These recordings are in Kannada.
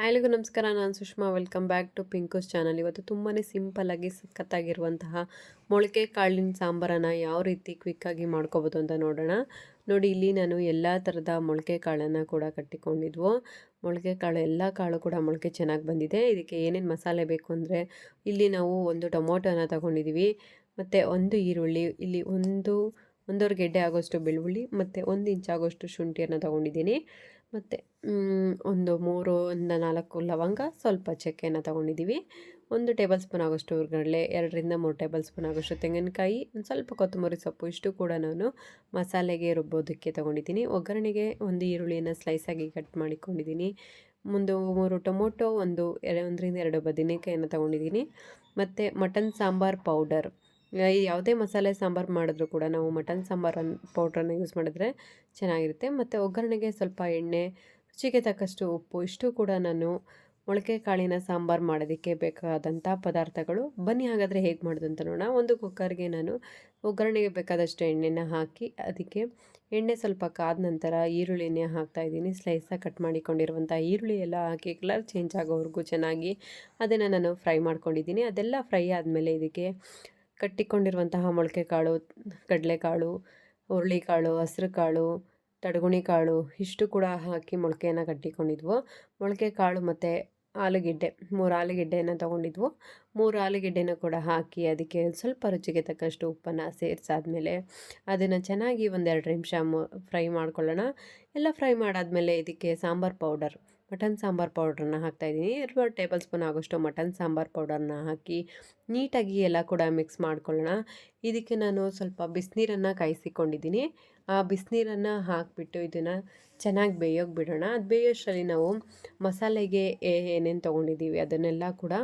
ಹಾಯ್ಲಿಗೂ ನಮಸ್ಕಾರ, ನಾನು Sushma. Welcome back to Pinku's channel ಇವತ್ತು ತುಂಬಾ ಸಿಂಪಲ್ಲಾಗಿ ಸಖತ್ತಾಗಿರುವಂತಹ ಮೊಳಕೆ ಕಾಳಿನ ಸಾಂಬಾರನ್ನು ಯಾವ ರೀತಿ ಕ್ವಿಕ್ಕಾಗಿ ಮಾಡ್ಕೋಬೋದು ಅಂತ ನೋಡೋಣ. ನೋಡಿ, ಇಲ್ಲಿ ನಾನು ಎಲ್ಲ ಥರದ ಮೊಳಕೆ ಕಾಳನ್ನು ಕೂಡ ಕಟ್ಟಿಕೊಂಡಿದ್ವು. ಮೊಳಕೆ ಕಾಳು, ಎಲ್ಲ ಕಾಳು ಕೂಡ ಮೊಳಕೆ ಚೆನ್ನಾಗಿ ಬಂದಿದೆ. ಇದಕ್ಕೆ ಏನೇನು ಮಸಾಲೆ ಬೇಕು ಅಂದರೆ ಇಲ್ಲಿ ನಾವು ಒಂದು ಟೊಮೊಟೊನ ತಗೊಂಡಿದ್ದೀವಿ ಮತ್ತು ಒಂದು ಈರುಳ್ಳಿ, ಇಲ್ಲಿ ಒಂದು ಒಂದೂವರೆ ಗೆಡ್ಡೆ ಆಗೋಷ್ಟು ಬೆಳ್ಳುಳ್ಳಿ ಮತ್ತು ಒಂದು ಇಂಚ್ ಆಗೋಷ್ಟು ಶುಂಠಿಯನ್ನು ತೊಗೊಂಡಿದ್ದೀನಿ. ಮತ್ತು ಒಂದು ಮೂರು, ಒಂದು ನಾಲ್ಕು ಲವಂಗ ಸ್ವಲ್ಪ ಚಕ್ಕೆಯನ್ನು ತೊಗೊಂಡಿದ್ದೀವಿ. ಒಂದು ಟೇಬಲ್ ಸ್ಪೂನ್ ಆಗೋಷ್ಟು ಉರ್ಗಡಲೆ ಎರಡರಿಂದ ಮೂರು ಟೇಬಲ್ ಸ್ಪೂನ್ ಆಗೋಷ್ಟು ತೆಂಗಿನಕಾಯಿ, ಒಂದು ಸ್ವಲ್ಪ ಕೊತ್ತಂಬರಿ ಸೊಪ್ಪು ಇಷ್ಟು ಕೂಡ ನಾನು ಮಸಾಲೆಗೆ ರುಬ್ಬೋದಕ್ಕೆ ತೊಗೊಂಡಿದ್ದೀನಿ. ಒಗ್ಗರಣೆಗೆ ಒಂದು ಈರುಳ್ಳಿಯನ್ನು ಸ್ಲೈಸಾಗಿ ಕಟ್ ಮಾಡಿಕೊಂಡಿದ್ದೀನಿ. ಒಂದು ಮೂರು ಟೊಮೊಟೊ, ಒಂದು ಎರಡು ಒಂದರಿಂದ ಎರಡು ಬದನೆಕಾಯನ್ನು ತೊಗೊಂಡಿದ್ದೀನಿ. ಮತ್ತು ಮಟನ್ ಸಾಂಬಾರ್ ಪೌಡರ್. ಯಾವುದೇ ಮಸಾಲೆ ಸಾಂಬಾರು ಮಾಡಿದ್ರೂ ಕೂಡ ನಾವು ಮಟನ್ ಸಾಂಬಾರನ್ನು ಪೌಡ್ರನ್ನು ಯೂಸ್ ಮಾಡಿದ್ರೆ ಚೆನ್ನಾಗಿರುತ್ತೆ. ಮತ್ತು ಒಗ್ಗರಣೆಗೆ ಸ್ವಲ್ಪ ಎಣ್ಣೆ, ರುಚಿಗೆ ತಕ್ಕಷ್ಟು ಉಪ್ಪು, ಇಷ್ಟು ಕೂಡ ನಾನು ಮೊಳಕೆ ಕಾಳಿನ ಸಾಂಬಾರು ಮಾಡೋದಕ್ಕೆ ಬೇಕಾದಂಥ ಪದಾರ್ಥಗಳು. ಬನ್ನಿ ಹಾಗಾದರೆ ಹೇಗೆ ಮಾಡೋದು ಅಂತ ನೋಡೋಣ. ಒಂದು ಕುಕ್ಕರ್ಗೆ ನಾನು ಒಗ್ಗರಣೆಗೆ ಬೇಕಾದಷ್ಟು ಎಣ್ಣೆನ ಹಾಕಿ ಅದಕ್ಕೆ ಎಣ್ಣೆ ಸ್ವಲ್ಪ ಕಾದ ನಂತರ ಈರುಳ್ಳಿನೇ ಹಾಕ್ತಾಯಿದ್ದೀನಿ ಸ್ಲೈಸಾಗಿ ಕಟ್ ಮಾಡಿಕೊಂಡಿರುವಂಥ ಈರುಳ್ಳಿ ಎಲ್ಲ ಹಾಕಿ ಕಲರ್ ಚೇಂಜ್ ಆಗೋವರೆಗೂ ಚೆನ್ನಾಗಿ ಅದನ್ನು ನಾನು ಫ್ರೈ ಮಾಡ್ಕೊಂಡಿದ್ದೀನಿ. ಅದೆಲ್ಲ ಫ್ರೈ ಆದಮೇಲೆ ಇದಕ್ಕೆ ಕಟ್ಟಿಕೊಂಡಿರುವಂತಹ ಮೊಳಕೆ ಕಾಳು ಕಡಲೆಕಾಳು, ಹುರುಳಿಕಾಳು ಹಸಿರು ಕಾಳು ತಡಗುಣಿ ಕಾಳು ಇಷ್ಟು ಕೂಡ ಹಾಕಿ ಮೊಳಕೆಯನ್ನು ಕಟ್ಟಿಕೊಂಡಿದ್ವು. ಮೊಳಕೆ ಕಾಳು ಮತ್ತು ಆಲೂಗೆಡ್ಡೆ, ಮೂರು ಆಲೂಗೆಡ್ಡೆಯನ್ನು ತೊಗೊಂಡಿದ್ವು. ಮೂರು ಆಲೂಗೆಡ್ಡೆನ ಕೂಡ ಹಾಕಿ ಅದಕ್ಕೆ ಸ್ವಲ್ಪ ರುಚಿಗೆ ತಕ್ಕಷ್ಟು ಉಪ್ಪನ್ನು ಸೇರಿಸಾದ್ಮೇಲೆ ಅದನ್ನು ಚೆನ್ನಾಗಿ ಒಂದೆರಡು ನಿಮಿಷ ಫ್ರೈ ಮಾಡ್ಕೊಳ್ಳೋಣ. ಎಲ್ಲ ಫ್ರೈ ಮಾಡಾದಮೇಲೆ ಇದಕ್ಕೆ ಸಾಂಬಾರು ಪೌಡರ್ ಮಟನ್ ಸಾಂಬಾರು ಪೌಡ್ರನ್ನ ಹಾಕ್ತಾಯಿದ್ದೀನಿ ಎರಡು ಟೇಬಲ್ ಸ್ಪೂನ್ ಆಗೋಷ್ಟು ಮಟನ್ ಸಾಂಬಾರು ಪೌಡರ್ನ ಹಾಕಿ ನೀಟಾಗಿ ಎಲ್ಲ ಕೂಡ ಮಿಕ್ಸ್ ಮಾಡ್ಕೊಳ್ಳೋಣ. ಇದಕ್ಕೆ ನಾನು ಸ್ವಲ್ಪ ಬಿಸಿನೀರನ್ನು ಕಾಯಿಸಿಕೊಂಡಿದ್ದೀನಿ. ಆ ಬಿಸಿನೀರನ್ನು ಹಾಕಿಬಿಟ್ಟು ಇದನ್ನು ಚೆನ್ನಾಗಿ ಬೇಯೋಕೆ ಬಿಡೋಣ. ಅದು ಬೇಯೋಷ್ಟರಲ್ಲಿ ನಾವು ಮಸಾಲೆಗೆ ಏನೇನು ತೊಗೊಂಡಿದ್ದೀವಿ ಅದನ್ನೆಲ್ಲ ಕೂಡ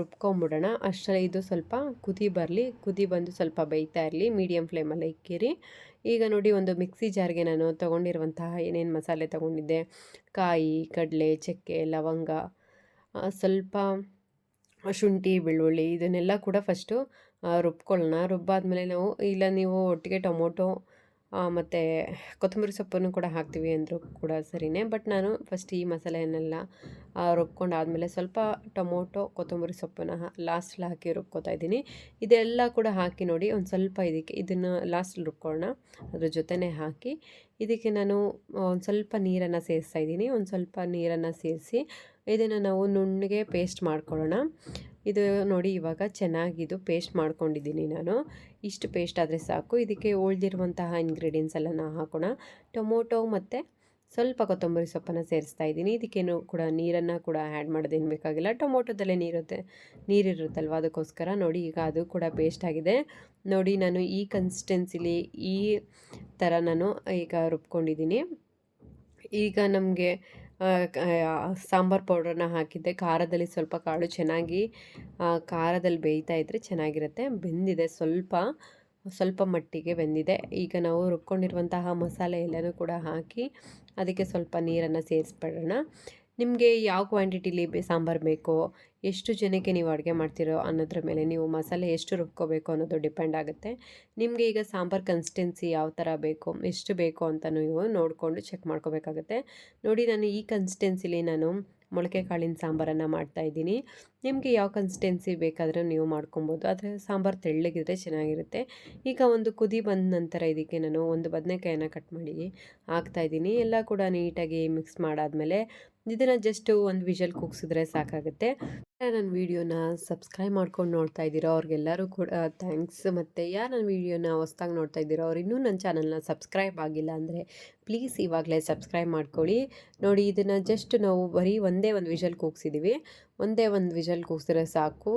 ರುಬ್ಕೊಂಬಿಡೋಣ. ಅಷ್ಟರಲ್ಲಿ ಇದು ಸ್ವಲ್ಪ ಕುದಿ ಬರಲಿ. ಕುದಿ ಬಂದು ಸ್ವಲ್ಪ ಬೇಯ್ತಾ ಇರಲಿ. ಮೀಡಿಯಮ್ ಫ್ಲೇಮಲ್ಲಿ ಇಕ್ಕಿರಿ. ಈಗ ನೋಡಿ ಒಂದು ಮಿಕ್ಸಿ ಜಾರ್ಗೆ ನಾನು ತೊಗೊಂಡಿರುವಂತಹ ಏನೇನು ಮಸಾಲೆ ತೊಗೊಂಡಿದ್ದೆ. ಕಾಯಿ, ಕಡಲೆ, ಚಕ್ಕೆ, ಲವಂಗ ಸ್ವಲ್ಪ ಶುಂಠಿ, ಬೆಳ್ಳುಳ್ಳಿ ಇದನ್ನೆಲ್ಲ ಕೂಡ ಫಸ್ಟು ರುಬ್ಕೊಳ್ಳೋಣ. ರುಬ್ಬಾದ್ಮೇಲೆ ನಾವು, ಇಲ್ಲ ನೀವು ಒಟ್ಟಿಗೆ ಟೊಮೊಟೊ ಮತ್ತು ಕೊತ್ತಂಬರಿ ಸೊಪ್ಪನ್ನು ಕೂಡ ಹಾಕ್ತೀವಿ ಅಂದರೂ ಕೂಡ ಸರಿಯೇ ಬಟ್ ನಾನು ಫಸ್ಟ್ ಈ ಮಸಾಲೆಯನ್ನೆಲ್ಲ ರುಬ್ಕೊಂಡಾದಮೇಲೆ ಸ್ವಲ್ಪ ಟೊಮೊಟೊ, ಕೊತ್ತಂಬರಿ ಸೊಪ್ಪನ್ನು ಲಾಸ್ಟಲ್ಲಿ ಹಾಕಿ ರುಬ್ಕೋತಾ ಇದ್ದೀನಿ. ಇದೆಲ್ಲ ಕೂಡ ಹಾಕಿ ನೋಡಿ ಒಂದು ಸ್ವಲ್ಪ ಇದಕ್ಕೆ, ಇದನ್ನು ಲಾಸ್ಟಲ್ಲಿ ರುಬ್ಕೊಳ್ಳೋಣ. ಅದ್ರ ಜೊತೆನೇ ಹಾಕಿ ಇದಕ್ಕೆ ನಾನು ಒಂದು ಸ್ವಲ್ಪ ನೀರನ್ನು ಸೇರಿಸ್ತಾ ಇದ್ದೀನಿ. ಒಂದು ಸ್ವಲ್ಪ ನೀರನ್ನು ಸೇರಿಸಿ ಇದನ್ನು ನಾವು ನುಣ್ಣಗೆ ಪೇಸ್ಟ್ ಮಾಡ್ಕೊಳ್ಳೋಣ. ಇದು ನೋಡಿ ಇವಾಗ ಚೆನ್ನಾಗಿದು ಪೇಸ್ಟ್ ಮಾಡ್ಕೊಂಡಿದ್ದೀನಿ ನಾನು. ಇಷ್ಟು ಪೇಸ್ಟ್ ಆದರೆ ಸಾಕು. ಇದಕ್ಕೆ ಉಳಿದಿರುವಂತಹ ಇಂಗ್ರೀಡಿಯೆಂಟ್ಸ್ ಎಲ್ಲ ನಾ ಹಾಕೋಣ. ಟೊಮೊಟೊ ಮತ್ತು ಸ್ವಲ್ಪ ಕೊತ್ತಂಬರಿ ಸೊಪ್ಪನ್ನು ಸೇರಿಸ್ತಾ ಇದ್ದೀನಿ. ಇದಕ್ಕೇನು ಕೂಡ ನೀರನ್ನು ಕೂಡ ಆ್ಯಡ್ ಮಾಡೋದೇನು ಬೇಕಾಗಿಲ್ಲ. ಟೊಮೊಟೊದಲ್ಲೇ ನೀರುತ್ತೆ. ನೀರಿರುತ್ತಲ್ವ? ಅದಕ್ಕೋಸ್ಕರ ನೋಡಿ ಈಗ ಅದು ಕೂಡ ಪೇಸ್ಟ್ ಆಗಿದೆ. ನೋಡಿ ನಾನು ಈ ಕನ್ಸಿಸ್ಟೆನ್ಸಿಲಿ ಈ ಥರ ನಾನು ಈಗ ರುಬ್ಕೊಂಡಿದ್ದೀನಿ. ಈಗ ನಮಗೆ ಸಾಂಬಾರು ಪೌಡ್ರನ್ನ ಹಾಕಿದ್ದೆ. ಖಾರದಲ್ಲಿ ಸ್ವಲ್ಪ ಕಾಳು ಚೆನ್ನಾಗಿ ಖಾರದಲ್ಲಿ ಬೇಯ್ತಾ ಇದ್ದರೆ ಚೆನ್ನಾಗಿರುತ್ತೆ. ಬೆಂದಿದೆ ಸ್ವಲ್ಪ ಸ್ವಲ್ಪ ಮಟ್ಟಿಗೆ ಬೆಂದಿದೆ. ಈಗ ನಾವು ರುಬ್ಕೊಂಡಿರುವಂತಹ ಮಸಾಲೆ ಎಲ್ಲನೂ ಕೂಡ ಹಾಕಿ, ಅದಕ್ಕೆ ಸ್ವಲ್ಪ ನೀರನ್ನು ಸೇರಿಸ್ಬಿಡೋಣ. ನಿಮಗೆ ಯಾವ ಕ್ವಾಂಟಿಟಿಲಿ ಸಾಂಬಾರು ಬೇಕೋ, ಎಷ್ಟು ಜನಕ್ಕೆ ನೀವು ಅಡುಗೆ ಮಾಡ್ತೀರೋ ಅನ್ನೋದ್ರ ಮೇಲೆ ನೀವು ಮಸಾಲೆ ಎಷ್ಟು ರುಬ್ಕೋಬೇಕು ಅನ್ನೋದು ಡಿಪೆಂಡ್ ಆಗುತ್ತೆ. ನಿಮಗೆ ಈಗ ಸಾಂಬಾರು ಕನ್ಸಿಸ್ಟೆನ್ಸಿ ಯಾವ ಥರ ಬೇಕು, ಎಷ್ಟು ಬೇಕು ಅಂತ ನೀವು ನೋಡಿಕೊಂಡು ಚೆಕ್ ಮಾಡ್ಕೋಬೇಕಾಗುತ್ತೆ. ನೋಡಿ, ನಾನು ಈ ಕನ್ಸಿಸ್ಟೆನ್ಸಿಲಿ ನಾನು ಮೊಳಕೆ ಕಾಳಿನ ಸಾಂಬಾರನ್ನು ಮಾಡ್ತಾಯಿದ್ದೀನಿ ನಿಮಗೆ ಯಾವ ಕನ್ಸಿಸ್ಟೆನ್ಸಿ ಬೇಕಾದರೂ ನೀವು ಮಾಡ್ಕೊಬೋದು. ಆದರೆ ಸಾಂಬಾರು ತೆಳ್ಳಗಿದ್ರೆ ಚೆನ್ನಾಗಿರುತ್ತೆ. ಈಗ ಒಂದು ಕುದಿ ಬಂದ ನಂತರ ಇದಕ್ಕೆ ನಾನು ಒಂದು ಬದನೆಕಾಯನ್ನು ಕಟ್ ಮಾಡಿ ಹಾಕ್ತಾಯಿದ್ದೀನಿ ಎಲ್ಲ ಕೂಡ ನೀಟಾಗಿ ಮಿಕ್ಸ್ ಮಾಡಾದಮೇಲೆ ಇದನ್ನು ಜಸ್ಟ್ ಒಂದು ವಿಷಲ್ ಕೂಗ್ಸಿದ್ರೆ ಸಾಕಾಗುತ್ತೆ. ನನ್ನ ವೀಡಿಯೋನ ಸಬ್ಸ್ಕ್ರೈಬ್ ಮಾಡ್ಕೊಂಡು ನೋಡ್ತಾ ಇದ್ದೀರೋ ಅವ್ರಿಗೆಲ್ಲರೂ ಕೂಡ ಥ್ಯಾಂಕ್ಸ್ ಮತ್ತು ಯಾರು ನನ್ನ ವೀಡಿಯೋನ ಹೊಸ್ದಾಗಿ ನೋಡ್ತಾ ಇದ್ದೀರೋ ಅವ್ರು ಇನ್ನೂ ನನ್ನ ಚಾನಲ್ನ ಸಬ್ಸ್ಕ್ರೈಬ್ ಆಗಿಲ್ಲ ಅಂದರೆ ಪ್ಲೀಸ್ ಇವಾಗಲೇ ಸಬ್ಸ್ಕ್ರೈಬ್ ಮಾಡ್ಕೊಳ್ಳಿ. ನೋಡಿ, ಇದನ್ನು ಜಸ್ಟ್ ನಾವು ಬರೀ ಒಂದೇ ಒಂದು ವಿಷಲ್ ಕೂಗ್ಸಿದ್ದೀವಿ ಒಂದೇ ಒಂದು ವಿಷಲ್ ಕೂಗ್ಸಿದ್ರೆ ಸಾಕು.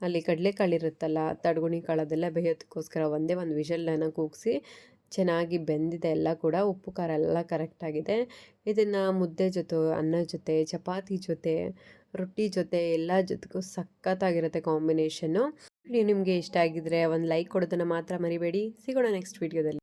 ಅಲ್ಲಿ ಕಡಲೆಕಾಳಿರುತ್ತಲ್ಲ, ತಡ್ಗುಣಿ ಕಾಳು ಅದೆಲ್ಲ ಬೇಯೋದಕ್ಕೋಸ್ಕರ ಒಂದೇ ಒಂದು ವಿಷಲನ್ನು ಕೂಗಿಸಿ. ಚೆನ್ನಾಗಿ ಬೆಂದಿದೆ ಎಲ್ಲ ಕೂಡ, ಉಪ್ಪು, ಖಾರ ಎಲ್ಲ ಕರೆಕ್ಟಾಗಿದೆ ಇದನ್ನು ಮುದ್ದೆ ಜೊತೆ, ಅನ್ನ ಜೊತೆ, ಚಪಾತಿ ಜೊತೆ, ರೊಟ್ಟಿ ಜೊತೆ, ಎಲ್ಲ ಜೊತೆಗೂ ಸಖತ್ತಾಗಿರುತ್ತೆ ಕಾಂಬಿನೇಷನ್ನು. ನಿಮಗೆ ಇಷ್ಟ ಆಗಿದ್ರೆ ಒಂದು ಲೈಕ್ ಕೊಡೋದನ್ನು ಮಾತ್ರ ಮರಿಬೇಡಿ. ಸಿಗೋಣ ನೆಕ್ಸ್ಟ್ ವೀಡಿಯೋದಲ್ಲಿ